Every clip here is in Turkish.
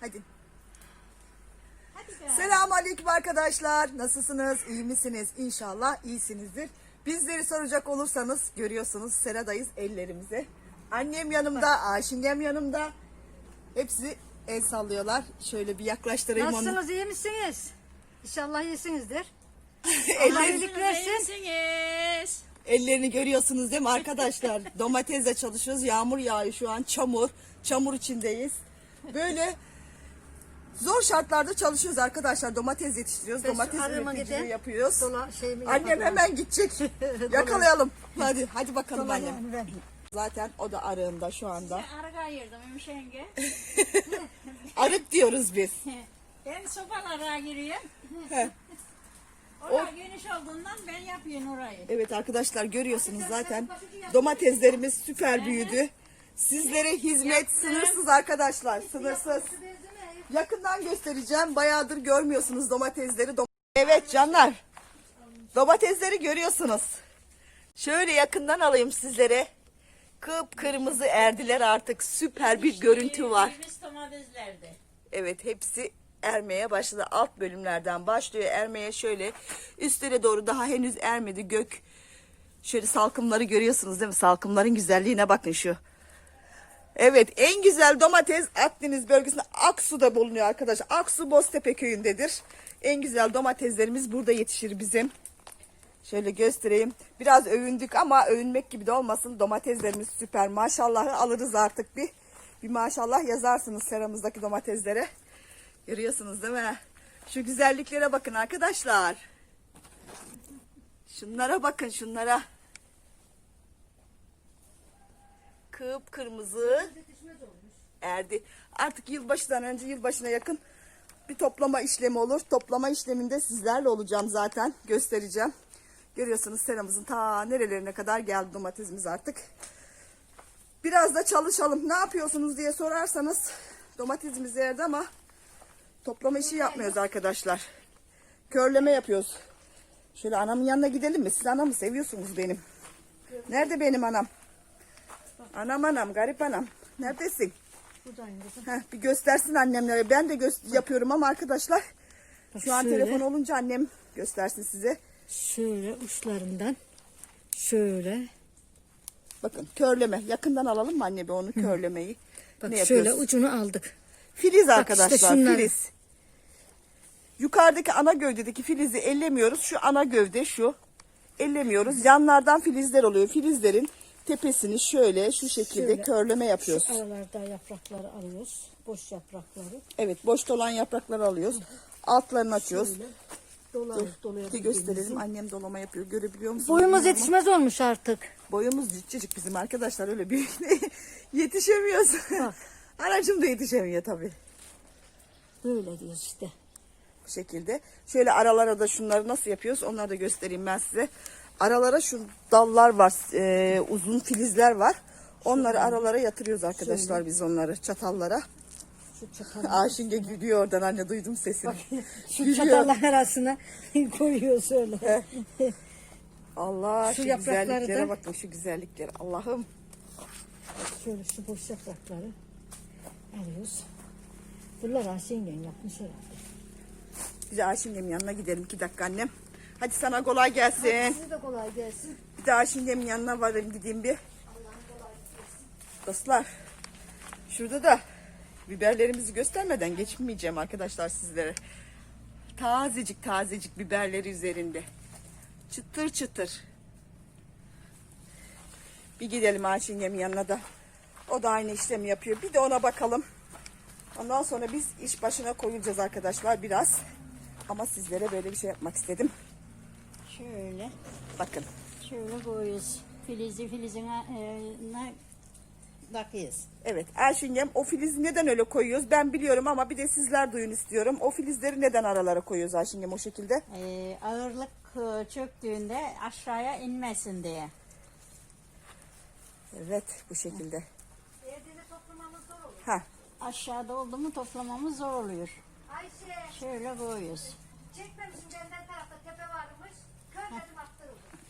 Hadi. Hadi. Selamun Aleyküm arkadaşlar. Nasılsınız? İyi misiniz? İnşallah iyisinizdir. Bizleri soracak olursanız görüyorsunuz seradayız ellerimize. Annem yanımda, Ayşingem yanımda. Hepsi el sallıyorlar. Şöyle bir yaklaştırayım onu. Nasılsınız iyi misiniz? İnşallah iyisinizdir. Allah Elleri- iyilik versin. Ellerini görüyorsunuz değil mi arkadaşlar? Domatesle çalışıyoruz. Yağmur yağıyor şu an. Çamur. Çamur içindeyiz. Böyle zor şartlarda çalışıyoruz arkadaşlar. Domates yetiştiriyoruz. Ben Domates üreticiliği yapıyoruz. Dola şeyimi Annem yapacağım. hemen gidecek. Yakalayalım. Hadi hadi bakalım Dola annem. yani ben. Zaten o da arığında şu anda. Arı ayırdım Ümmüş yenge. Arık diyoruz biz. Ben sobalara giriyorum. Heh. Orası geniş olduğundan ben yapıyorum orayı. Evet arkadaşlar görüyorsunuz zaten domateslerimiz süper büyüdü. Sizlere hizmet sınırsız arkadaşlar. Sınırsız. Yakından göstereceğim. Bayağıdır görmüyorsunuz domatesleri. Dom- evet canlar. Domatesleri görüyorsunuz. Şöyle yakından alayım sizlere. Kıpkırmızı erdiler artık. Süper bir görüntü var. Evet hepsi ermeye başladı. Alt bölümlerden başlıyor ermeye şöyle üstlere doğru daha henüz ermedi gök. Şöyle salkımları görüyorsunuz değil mi? Salkımların güzelliğine bakın şu. Evet en güzel domates Akdeniz bölgesinde Aksu'da bulunuyor arkadaşlar. Aksu Boztepe köyündedir. En güzel domateslerimiz burada yetişir bizim. Şöyle göstereyim. Biraz övündük ama övünmek gibi de olmasın. Domateslerimiz süper. Maşallahı alırız artık bir. Bir maşallah yazarsınız seramızdaki domateslere. Görüyorsunuz değil mi? Şu güzelliklere bakın arkadaşlar. Şunlara bakın şunlara. Kıpkırmızı erdi. Artık yılbaşından önce yılbaşına yakın bir toplama işlemi olur. Toplama işleminde sizlerle olacağım zaten. Göstereceğim. Görüyorsunuz seramızın ta nerelerine kadar geldi domatesimiz artık. Biraz da çalışalım. Ne yapıyorsunuz diye sorarsanız domatesimiz yerde ama toplama işi yapmıyoruz arkadaşlar. Körleme yapıyoruz. Şöyle anamın yanına gidelim mi? Siz anamı seviyorsunuz benim. Nerede benim anam? Anam anam, garip anam. Neredesin? Buradayım kızım. Heh, bir göstersin annemlere. Ben de gö- yapıyorum ama arkadaşlar. Bak Şu an şöyle. telefon olunca annem göstersin size. Şöyle uçlarından şöyle. Bakın körleme. Yakından alalım mı anne bir onu körlemeyi? Bak ne şöyle ucunu aldık. Filiz arkadaşlar şunlar. filiz. Yukarıdaki ana gövdedeki filizi ellemiyoruz. Şu ana gövde şu. Ellemiyoruz. Yanlardan filizler oluyor. Filizlerin tepesini şöyle şu şekilde Şöyle. körleme yapıyoruz. Şu aralarda yaprakları alıyoruz. Boş yaprakları. Evet boş dolan yaprakları alıyoruz. Altlarını açıyoruz. Şöyle dolar Bir de gösterelim. Annem dolama yapıyor. Görebiliyor musunuz? Boyumuz bilmiyorum yetişmez olmuş artık. ama Boyumuz cüccecik bizim arkadaşlar öyle büyük yetişemiyoruz. Bak. Anacım da yetişemiyor tabii. Böyle diyoruz işte. Bu şekilde. Şöyle aralara da şunları nasıl yapıyoruz onları da göstereyim ben size. Aralara şu dallar var. e, uzun filizler var. Onları aralara yatırıyoruz arkadaşlar biz onları çatallara. Şu çatal. Ayşinge gülüyor oradan anne duydum sesini. Şu Gülüyor. çatallar arasına koyuyoruz öyle. Allah şu, Şu güzelliklere da- bakın şu güzelliklere. Allah'ım. Şöyle şu boş yaprakları alıyoruz. Bunlar Ayşengen yapmış herhalde. Biz Ayşinge'nin yanına gidelim iki dakika annem. Hadi sana kolay gelsin. Size de kolay gelsin. Bir de Ayşinge'nin yanına varayım gideyim bir. Dostlar şurada da biberlerimizi göstermeden geçmeyeceğim arkadaşlar sizlere. Tazecik tazecik biberleri üzerinde. Çıtır çıtır. Bir gidelim Ayşinge'nin yanına da. O da aynı işlemi yapıyor. Bir de ona bakalım. Ondan sonra biz iş başına koyulacağız arkadaşlar biraz. Ama sizlere böyle bir şey yapmak istedim. Şöyle. Bakın. Şöyle koyuyoruz. Filizi filizine e, ne takıyoruz. Evet Elşingem o filizi neden öyle koyuyoruz ben biliyorum ama bir de sizler duyun istiyorum. O filizleri neden aralara koyuyoruz Elşingem o şekilde? E, ağırlık e, çöktüğünde aşağıya inmesin diye. Evet bu şekilde. Evde toplamamız zor olur. Ha Aşağıda oldu mu toplamamız zor oluyor. Ayşe Şöyle koyuyoruz. çekmemişim benden tarafta tepe varmış.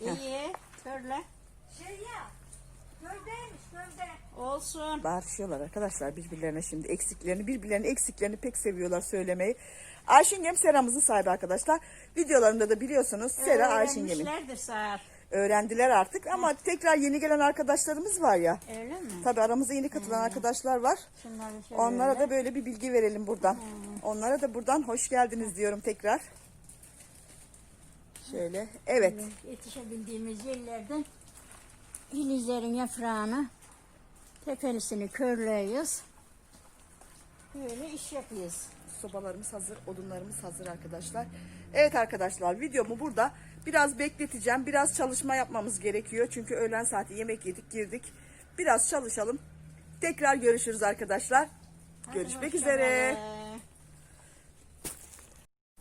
İyi. Şöyle. Şey ya göldeymiş gölde. Olsun. Bağırışıyorlar arkadaşlar birbirlerine şimdi eksiklerini. Birbirlerinin eksiklerini pek seviyorlar söylemeyi. Ayşingem Sera'mızın sahibi arkadaşlar. Videolarında da biliyorsunuz Sera Ayşingem'in. Öğrenmişlerdir. Öğrendiler artık ama tekrar yeni gelen arkadaşlarımız var ya. Öyle mi? Tabi aramıza yeni katılan arkadaşlar var. Şunları şöyle. Onlara da böyle bir bilgi verelim buradan. Onlara da buradan hoş geldiniz diyorum tekrar. Şöyle. Evet. Yetişebildiğimiz yerlerden filizlerin yaprağını tepelisini körlüyoruz. Böyle iş yapıyoruz. Sobalarımız hazır, odunlarımız hazır arkadaşlar. Evet arkadaşlar videomu burada biraz bekleteceğim. Biraz çalışma yapmamız gerekiyor. Çünkü öğlen saati yemek yedik girdik. Biraz çalışalım. Tekrar görüşürüz arkadaşlar. Görüşmek Hoşça üzere.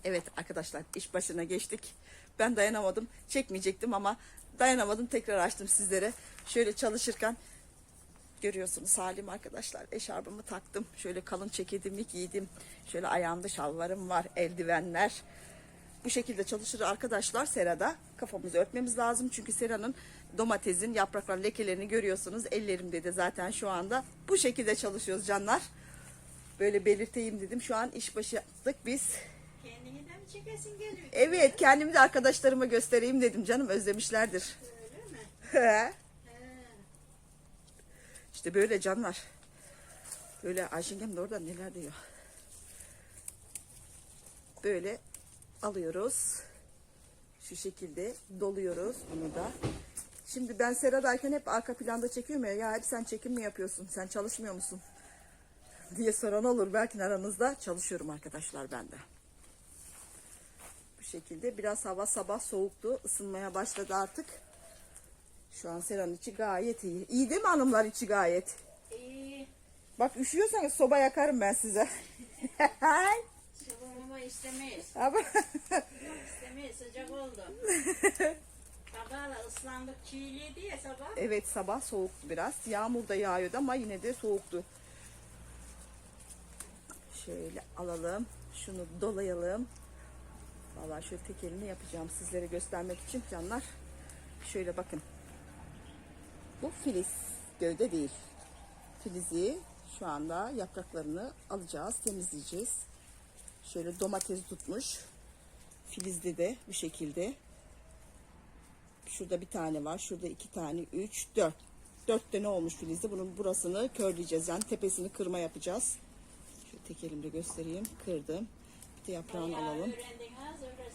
Evet arkadaşlar iş başına geçtik. Ben dayanamadım. Çekmeyecektim ama dayanamadım. Tekrar açtım sizlere. Şöyle çalışırken görüyorsunuz halim arkadaşlar. Eşarbımı taktım. Şöyle kalın ceketimi giydim. Şöyle ayağımda şalvarım var. Eldivenler. Bu şekilde çalışır arkadaşlar serada. Kafamızı örtmemiz lazım. Çünkü seranın domatesin yapraklar lekelerini görüyorsunuz. Ellerimde de zaten şu anda bu şekilde çalışıyoruz canlar. Böyle belirteyim dedim. Şu an iş başı yaptık biz. Kendini çekesin geliyor? Evet kendimi de arkadaşlarıma göstereyim dedim canım özlemişlerdir. Öyle mi? işte böyle canlar. Böyle Ayşengem de orada neler diyor. Böyle alıyoruz. Şu şekilde doluyoruz bunu da. Şimdi ben seradayken hep arka planda çekiyorum ya. Ya hep sen çekim mi yapıyorsun? Sen çalışmıyor musun? diye soran olur. Belki aranızda çalışıyorum arkadaşlar ben de. Bu şekilde biraz hava sabah soğuktu. ısınmaya başladı artık. Şu an Sera'nın içi gayet iyi. İyi değil mi hanımlar içi gayet? İyi. Bak üşüyorsanız soba yakarım ben size. Sıvırmama istemeyiz. Ama İstemeyiz sıcak oldu. Sabah da ıslandık çiğliydi ya sabah. evet sabah soğuktu biraz. Yağmur da yağıyordu ama yine de soğuktu. Şöyle alalım. Şunu dolayalım. Vallahi şöyle tek elini yapacağım sizlere göstermek için canlar. Şöyle bakın. Bu filiz gövde değil. Filizi şu anda yapraklarını alacağız, temizleyeceğiz. Şöyle domates tutmuş. Filizde de bu şekilde. Şurada bir tane var. Şurada iki tane, üç, dört. Dört tane olmuş filizde. Bunun burasını körleyeceğiz. Yani tepesini kırma yapacağız. Şöyle tek elimle göstereyim. Kırdım. Bir de yaprağını alalım. Öğrendin az öğrensen de.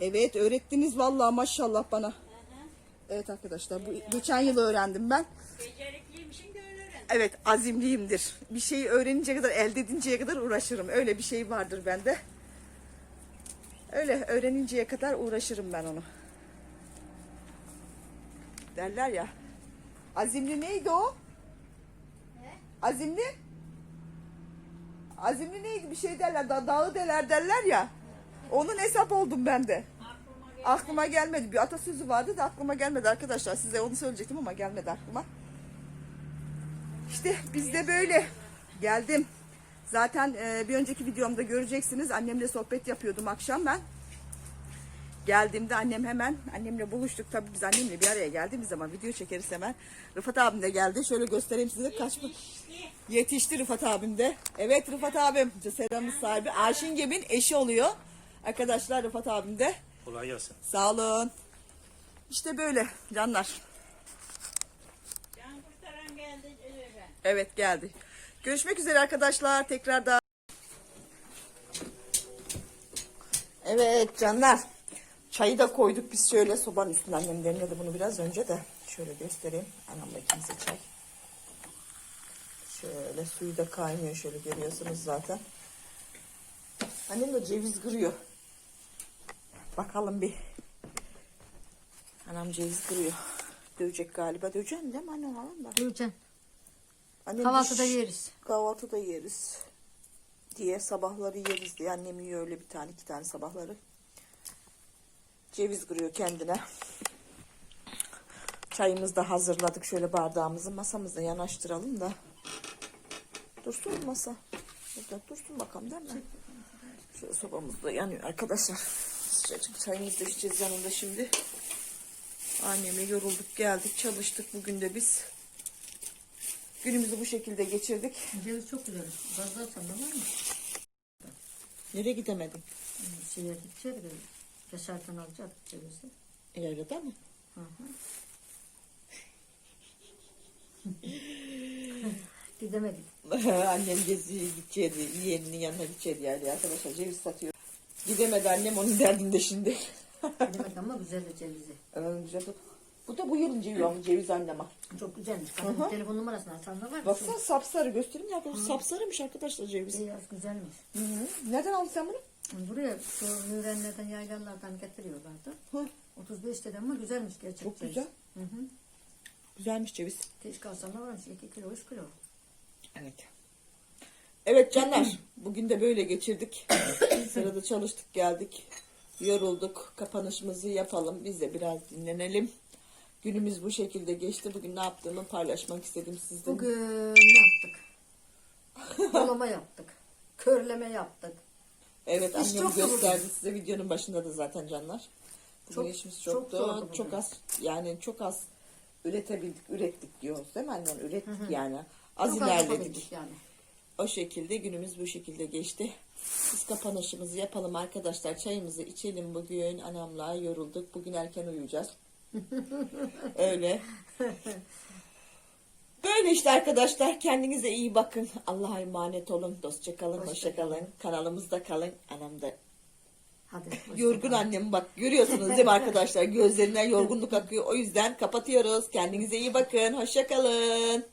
Evet öğrettiniz vallahi maşallah bana. Evet arkadaşlar bu geçen yıl öğrendim ben. Becerikliymişsin de öyle. Evet azimliyimdir. Bir şeyi öğreninceye kadar elde edinceye kadar uğraşırım. Öyle bir şey vardır bende. Öyle öğreninceye kadar uğraşırım ben onu. Derler ya. Azimli neydi o? Azimli? Azimli neydi bir şey derler. Da, dağı deler derler ya. Onun hesap oldum ben de. Aklıma gel. Aklıma gelmedi. Bir atasözü vardı da aklıma gelmedi arkadaşlar. Size onu söyleyecektim ama gelmedi aklıma. İşte biz de böyle. Geldim. Zaten e, bir önceki videomda göreceksiniz. Annemle sohbet yapıyordum akşam ben. Geldiğimde annem hemen annemle buluştuk. Tabii biz annemle bir araya geldiğimiz zaman video çekeriz hemen. Rıfat abim de geldi. Şöyle göstereyim size kaç? İşte Yetişti Rıfat abim de. Evet Rıfat abim. Seramız sahibi. Ayşin Gem'in eşi oluyor. Arkadaşlar Rıfat abim de. Kolay gelsin. Sağ olun. İşte böyle canlar. can kurtaran geldi. Evet geldi. Görüşmek üzere arkadaşlar. Tekrar da. Evet canlar. Çayı da koyduk biz şöyle sobanın üstüne. Annem demledi bunu biraz önce de. Şöyle göstereyim. Anamla ikimize çay. Şöyle suyu da kaynıyor şöyle görüyorsunuz zaten. Annem de ceviz kırıyor. Bakalım bir. Anam ceviz kırıyor. Dövecek galiba. Döveceksin değil mi anne? Anam da. Gülcan. Annem Kahvaltıda diş- yeriz. Kahvaltıda yeriz. Diye sabahları yeriz diye annem yiyor öyle bir tane iki tane sabahları. Ceviz kırıyor kendine. Çayımızı da hazırladık şöyle bardağımızı masamıza yanaştıralım da. Dursun masa. Burada dursun bakalım değil mi? Şöyle sobamız da yanıyor arkadaşlar. Sıcacık çayımızı da içeceğiz yanında şimdi. Annemle yorulduk geldik çalıştık bugün de biz. Günümüzü bu şekilde geçirdik. Ceviz çok güzel. Fazla sende var mı? Nereye gidemedim? Şeye gidecek de Yaşarken alacak cevizi. İleride mi? Hı hı. Gidemedik. annem geziye gidecekti. Yeğeninin yanına gidecekti yani arkadaşlar ceviz satıyor. Gidemedi annem onun derdinde şimdi. Gidemedik ama güzel de cevizi. Evet, güzel. Bu da bu yılın cevizi, ama ceviz anneme. Çok güzelmiş. Kadın telefon numarasını atan da var. Baksana sapsarı göstereyim ya arkadaşlar. Sapsarıymış arkadaşlar ceviz. Beyaz güzelmiş. Hı hı. Nereden aldın sen bunu? Buraya şu mürenlerden yaylalardan getiriyorlardı. Hı. 35 lira ama güzelmiş gerçekten. Çok güzel. Hı hı. Güzelmiş ceviz. Keşke alsam da varmış 2 kilo 3 kilo. Evet. Evet canlar. Bugün de böyle geçirdik. Sırada çalıştık geldik. Yorulduk. Kapanışımızı yapalım. Biz de biraz dinlenelim. Günümüz bu şekilde geçti. Bugün ne yaptığımı paylaşmak istedim sizden. Bugün ne yaptık? Dolama yaptık. Körleme yaptık. Evet İş annem gösterdi size videonun başında da zaten canlar. Bugün Çok- işimiz çok çoktu. zordu Çok, bugün. az yani çok az üretebildik, ürettik diyoruz değil mi annen? Ürettik yani. Az Çok ilerledik. yapabildik yani. O şekilde günümüz bu şekilde geçti. Biz kapanışımızı yapalım arkadaşlar. Çayımızı içelim bugün. Anamla yorulduk. Bugün erken uyuyacağız. Öyle. Böyle işte arkadaşlar. Kendinize iyi bakın. Allah'a emanet olun. Dostça kalın. Hoşça Hoşça kalın. Kanalımızda kalın. Anam da Hadi. yorgun kalın. annem bak. Görüyorsunuz değil mi arkadaşlar? Gözlerinden yorgunluk akıyor. O yüzden kapatıyoruz. Kendinize iyi bakın. Hoşça kalın.